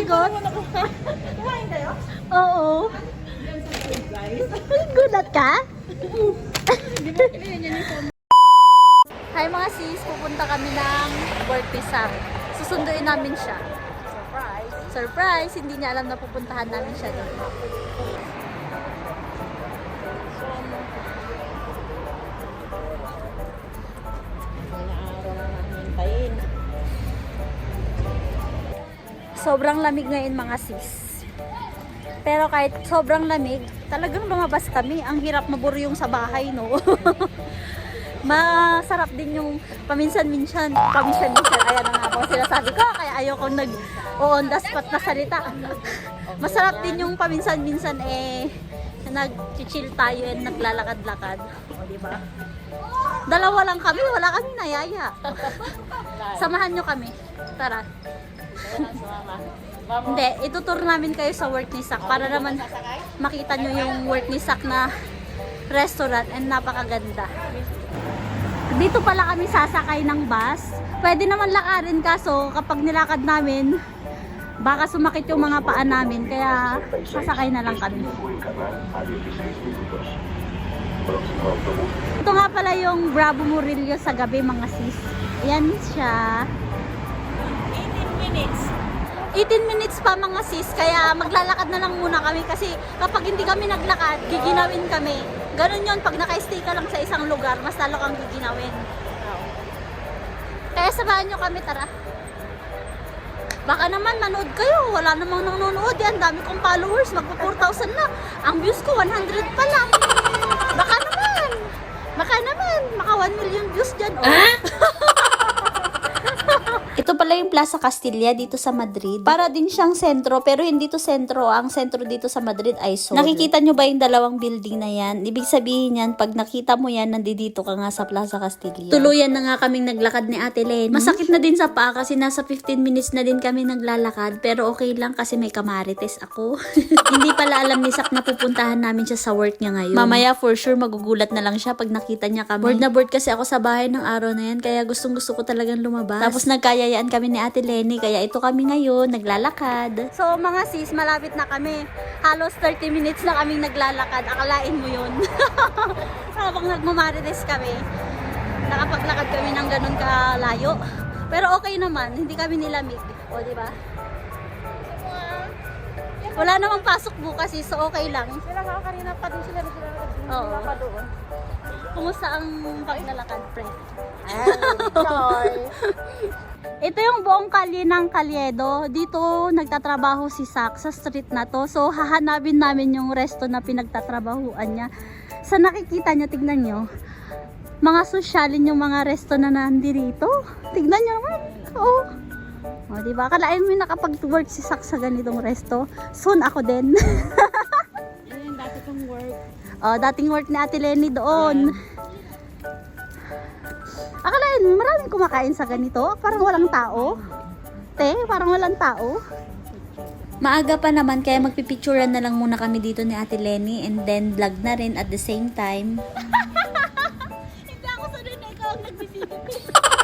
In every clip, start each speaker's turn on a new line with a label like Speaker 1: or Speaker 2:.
Speaker 1: sagot?
Speaker 2: Kumain kayo?
Speaker 1: Oo. Gulat ka? Hi mga sis, pupunta kami ng work Pisang. Susunduin namin siya.
Speaker 2: Surprise.
Speaker 1: Surprise! Hindi niya alam na pupuntahan namin siya doon. Sobrang lamig ngayon mga sis. Pero kahit sobrang lamig, talagang lumabas kami. Ang hirap maburyong sa bahay, no? Masarap din yung paminsan-minsan. Paminsan-minsan, ayan na nga po sinasabi ko. Kaya ayoko nag on the spot na salita. Masarap din yung paminsan-minsan eh nag-chill tayo and naglalakad-lakad. O, di ba? Dalawa lang kami, wala kami nayaya. Samahan nyo kami. Tara. Hindi, itutur namin kayo sa work ni Sak para naman makita nyo yung work ni Sak na restaurant and napakaganda. Dito pala kami sasakay ng bus. Pwede naman lakarin kaso kapag nilakad namin, baka sumakit yung mga paa namin kaya sasakay na lang kami. Ito nga pala yung Bravo Murillo sa gabi mga sis. Yan siya.
Speaker 2: 18 minutes.
Speaker 1: 18 minutes pa mga sis, kaya maglalakad na lang muna kami kasi kapag hindi kami naglakad, giginawin kami. Ganon yon pag naka-stay ka lang sa isang lugar, mas lalo kang giginawin. Kaya samahan nyo kami, tara. Baka naman manood kayo, wala namang nanonood yan. Dami kong followers, magpa 4,000 na. Ang views ko, 100 pa lang. Baka naman, baka naman, maka 1 million views dyan. Oh. Ito pala yung Plaza Castilla dito sa Madrid. Para din siyang sentro, pero hindi to sentro. Ang sentro dito sa Madrid ay Sol. Nakikita nyo ba yung dalawang building na yan? Ibig sabihin yan, pag nakita mo yan, nandito ka nga sa Plaza Castilla. Tuluyan na nga kaming naglakad ni Ate Len. Masakit na din sa paa kasi nasa 15 minutes na din kami naglalakad. Pero okay lang kasi may kamarites ako. hindi pala alam ni Sak na pupuntahan namin siya sa work niya ngayon. Mamaya for sure magugulat na lang siya pag nakita niya kami. Bored na bored kasi ako sa bahay ng araw na yan, kaya gustong gusto ko talagang lumabas. Tapos nagkayayaan kami ni Ate Lenny, kaya ito kami ngayon, naglalakad. So mga sis, malapit na kami. Halos 30 minutes na kaming naglalakad. Akalain mo yun. Habang nagmamarites kami, nakapaglakad kami ng ganun kalayo. Pero okay naman, hindi kami nilamig. O, di ba? Wala namang pasok bukas eh, so okay lang.
Speaker 2: Sila nga kanina pa din sila. Sila
Speaker 1: Oo.
Speaker 2: pa doon.
Speaker 1: Kumusta ang paglalakad, pre?
Speaker 2: Joy.
Speaker 1: Ito yung buong kalye ng Kalyedo. Dito nagtatrabaho si Sak sa street na to. So hahanapin namin yung resto na pinagtatrabahuan niya. Sa nakikita niya, tignan nyo. Mga sosyalin yung mga resto na nandito. Tignan nyo naman. Oo. O, diba? Kalain mo yung nakapag-work si Sak sa ganitong resto. Soon ako din.
Speaker 2: Yan yung dati kong work.
Speaker 1: Oh, dating work ni Ate Lenny doon. Akalain, mo, maraming kumakain sa ganito. Parang walang tao. Te, parang walang tao. Maaga pa naman, kaya magpipicturean na lang muna kami dito ni Ate Lenny and then vlog na rin at the same time. Hindi ako sanay na ikaw ang nagbibigay.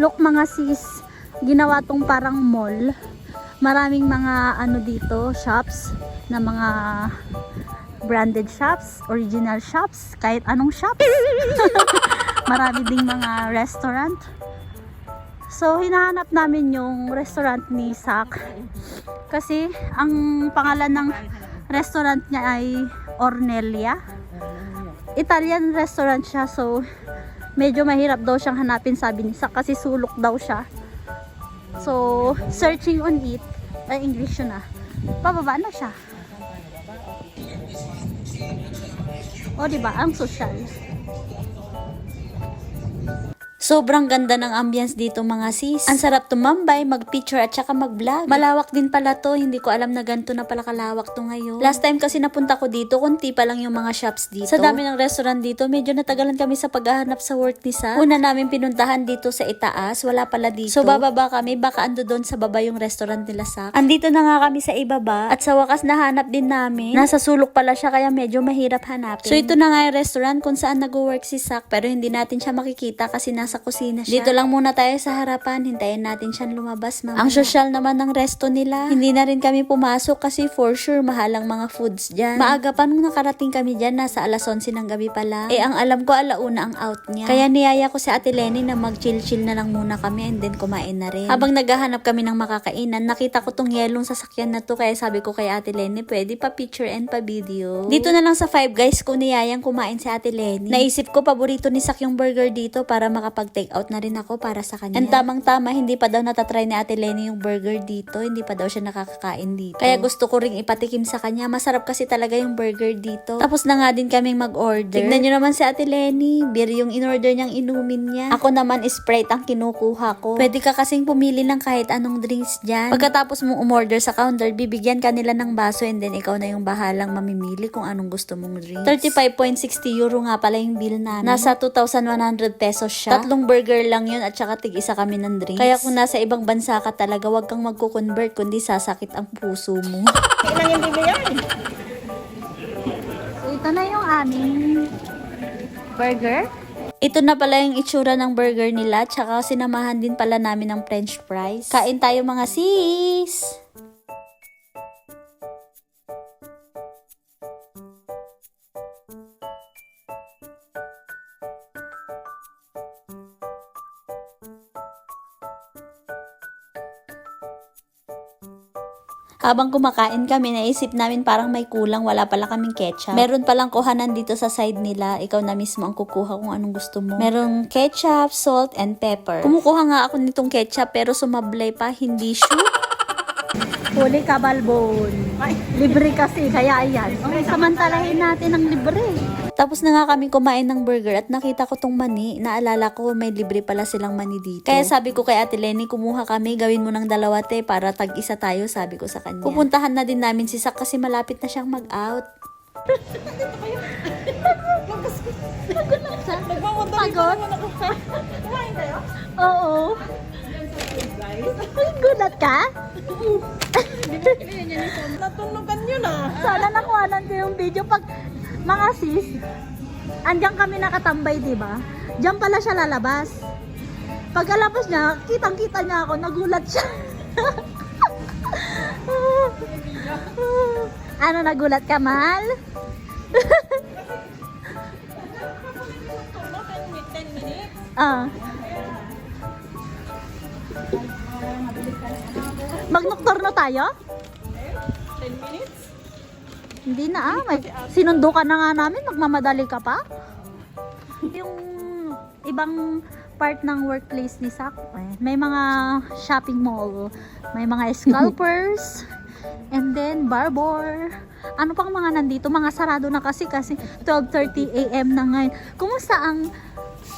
Speaker 1: Look mga sis, ginawa tong parang mall. Maraming mga ano dito, shops na mga branded shops, original shops, kahit anong shops. Marami ding mga restaurant. So, hinahanap namin yung restaurant ni Sak. Kasi, ang pangalan ng restaurant niya ay Ornelia. Italian restaurant siya, so medyo mahirap daw siyang hanapin sabi ni Sak kasi sulok daw siya. So, searching on it, ay English yun ah. Pababa na siya. O, di ba? Ang social.
Speaker 3: Sobrang ganda ng ambience dito mga sis. Ang sarap tumambay, mag-picture at saka mag-vlog. Malawak din pala to, hindi ko alam na ganito na pala kalawak to ngayon. Last time kasi napunta ko dito, kunti pa lang yung mga shops dito. Sa dami ng restaurant dito, medyo natagalan kami sa paghahanap sa work ni Sa. Una namin pinuntahan dito sa itaas, wala pala dito. So bababa kami, baka ando doon sa baba yung restaurant nila Sak. Andito na nga kami sa ibaba at sa wakas nahanap din namin. Nasa sulok pala siya kaya medyo mahirap hanapin. So ito na nga yung restaurant kung saan nag-work si Sak pero hindi natin siya makikita kasi nasa kusina siya. Dito lang muna tayo sa harapan, hintayin natin siyang lumabas mamaya. Ang social naman ng resto nila. Hindi na rin kami pumasok kasi for sure mahal ang mga foods dyan. Maaga pa nung nakarating kami dyan, nasa alas 11 ng gabi pa lang. Eh ang alam ko alauna ang out niya. Kaya niyaya ko si Ate Lenny na mag-chill-chill na lang muna kami and then kumain na rin. Habang naghahanap kami ng makakainan, nakita ko tong yelong sasakyan na to kaya sabi ko kay Ate Lenny, pwede pa picture and pa video. Dito na lang sa Five Guys ko niyayang kumain si Ate Lenny. Naisip ko paborito ni Sak yung burger dito para makapag-take out na rin ako para sa kanya. And tamang-tama, hindi pa daw natatry ni Ate Lenny yung burger dito. Hindi pa daw siya nakakakain dito. Kaya gusto ko ring ipatikim sa kanya. Masarap kasi talaga yung burger dito. Tapos na nga din kaming mag-order. Tignan nyo naman si Ate Lenny. Beer yung in-order niyang inumin niya. Ako naman Sprite ang kinukuha ko. Pwede ka kasing pumili ng kahit anong drinks dyan. Pagkatapos mong umorder sa counter, bibigyan ka nila ng baso and then ikaw na yung bahalang mamimili kung anong gusto mong drinks. 35.60 euro nga pala yung bill namin. Nasa 2,100 pesos siya. Tatlong burger lang yun at saka tig isa kami ng drinks. Kaya kung nasa ibang bansa ka talaga, wag kang magko-convert kundi sasakit ang puso mo.
Speaker 2: Kailan yung bibigyan?
Speaker 3: Ito na yung aming burger. Ito na pala yung itsura ng burger nila, tsaka sinamahan din pala namin ng french fries. Kain tayo mga sis! Habang kumakain kami, naisip namin parang may kulang, wala pala kaming ketchup. Meron palang kuhanan dito sa side nila, ikaw na mismo ang kukuha kung anong gusto mo. Merong ketchup, salt, and pepper. Kumukuha nga ako nitong ketchup pero sumablay pa, hindi shoot. Huli ka, Balbon. Libre kasi, kaya ayan. Okay, samantalahin natin ang libre. Tapos na nga kami kumain ng burger at nakita ko tong mani. Naalala ko may libre pala silang mani dito. Kaya sabi ko kay Ate Lenny, kumuha kami, gawin mo ng dalawa te para tag-isa tayo, sabi ko sa kanya. Pupuntahan na din namin si Sak kasi malapit na siyang mag-out. Pagod?
Speaker 2: Kumain kayo?
Speaker 3: Oo. Gulat ka?
Speaker 2: Natunugan nyo na.
Speaker 3: Sana nakuhanan ko yung video pag mga sis, andyan kami nakatambay, di ba? Diyan pala siya lalabas. Pagkalabas niya, kitang-kita niya ako, nagulat siya. ano nagulat ka, mahal?
Speaker 2: 10
Speaker 3: Magnoktorno tayo?
Speaker 2: 10 minutes?
Speaker 3: Hindi na ah. May, sinundo ka na nga namin. Magmamadali ka pa. Yung ibang part ng workplace ni Sak, eh, may mga shopping mall, may mga scalpers, and then barbor. Ano pang mga nandito? Mga sarado na kasi kasi 12.30 a.m. na ngayon. Kumusta ang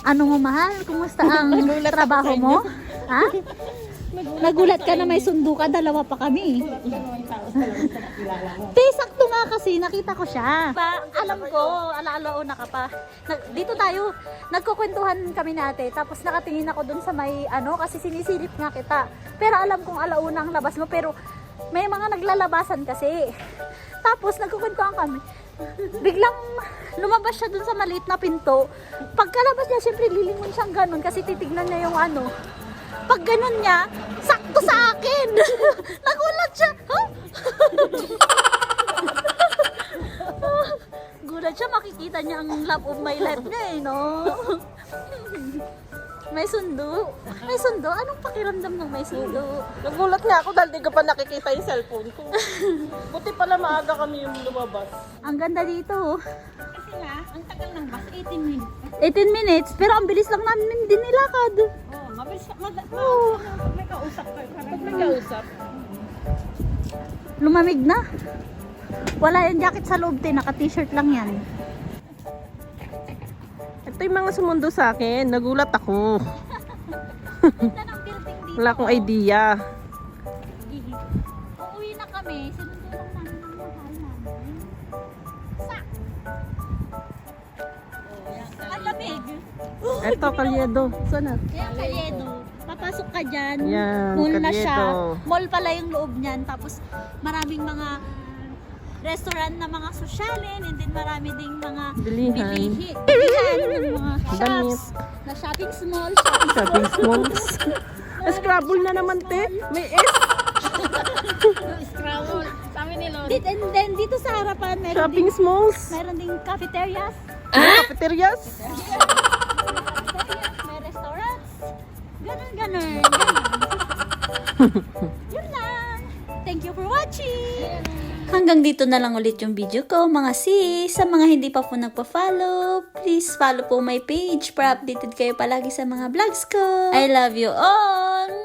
Speaker 3: ano mo mahal? Kumusta ang trabaho mo? Ha? Nagulat ka na may sundo ka, dalawa pa kami. Te, sakto nga kasi, nakita ko siya. Ba, alam ko, alaalauna ka pa. Nag- dito tayo, nagkukwentuhan kami nate, tapos nakatingin ako dun sa may, ano, kasi sinisilip nga kita. Pero alam kong alauna ang labas mo, pero may mga naglalabasan kasi. Tapos nagkukwentuhan kami. Biglang lumabas siya dun sa maliit na pinto. Pagkalabas niya, syempre lilingon siyang ganun kasi titignan niya yung ano. Pag ganun niya, sakto sa akin. Nagulat siya. Huh? Gulat siya, makikita niya ang love of my life niya eh, no? may sundo. May sundo? Anong pakiramdam ng may sundo?
Speaker 2: Nagulat nga ako dahil di ko pa nakikita yung cellphone ko. Buti pala maaga kami yung lumabas.
Speaker 3: Ang ganda dito.
Speaker 2: Kasi nga, ang tagal ng bus, 18 minutes.
Speaker 3: 18 minutes, pero ang bilis lang namin din nilakad.
Speaker 2: Oh, mabilis, mad,
Speaker 3: Oo.
Speaker 2: pag may kausap ka, pag may kausap.
Speaker 3: Lumamig na. Wala yung jacket sa loob, te. Naka-t-shirt lang yan.
Speaker 2: Ito yung mga sumundo sa akin. Nagulat ako. Wala akong idea.
Speaker 1: Uuwi na kami. Sinundo lang namin ang mahal namin. Sa? Ang lamig.
Speaker 2: Ito, kalyedo. Sana?
Speaker 1: Kaya Kayedo. Papasok ka dyan.
Speaker 2: Yan,
Speaker 1: Mall na siya. Mall pala yung loob niyan. Tapos maraming mga restaurant na mga sosyalin and then marami ding mga
Speaker 2: Bilihan.
Speaker 1: bilihi. Bilihan. yung mga shops. Na shopping small. Shopping
Speaker 2: Shopping malls. Scrabble na naman, te. May S.
Speaker 1: Scrabble. Sabi ni Lord. And then dito sa harapan meron
Speaker 2: Shopping
Speaker 1: ding,
Speaker 2: malls.
Speaker 1: meron ding cafeterias.
Speaker 2: Cafeterias.
Speaker 1: Cafeterias, may restaurants. Ganun, ganun. Yun lang. Thank you for watching. Hanggang dito na lang ulit yung video ko, mga sis. Sa mga hindi pa po nagpa-follow, please follow po my page para updated kayo palagi sa mga vlogs ko. I love you all!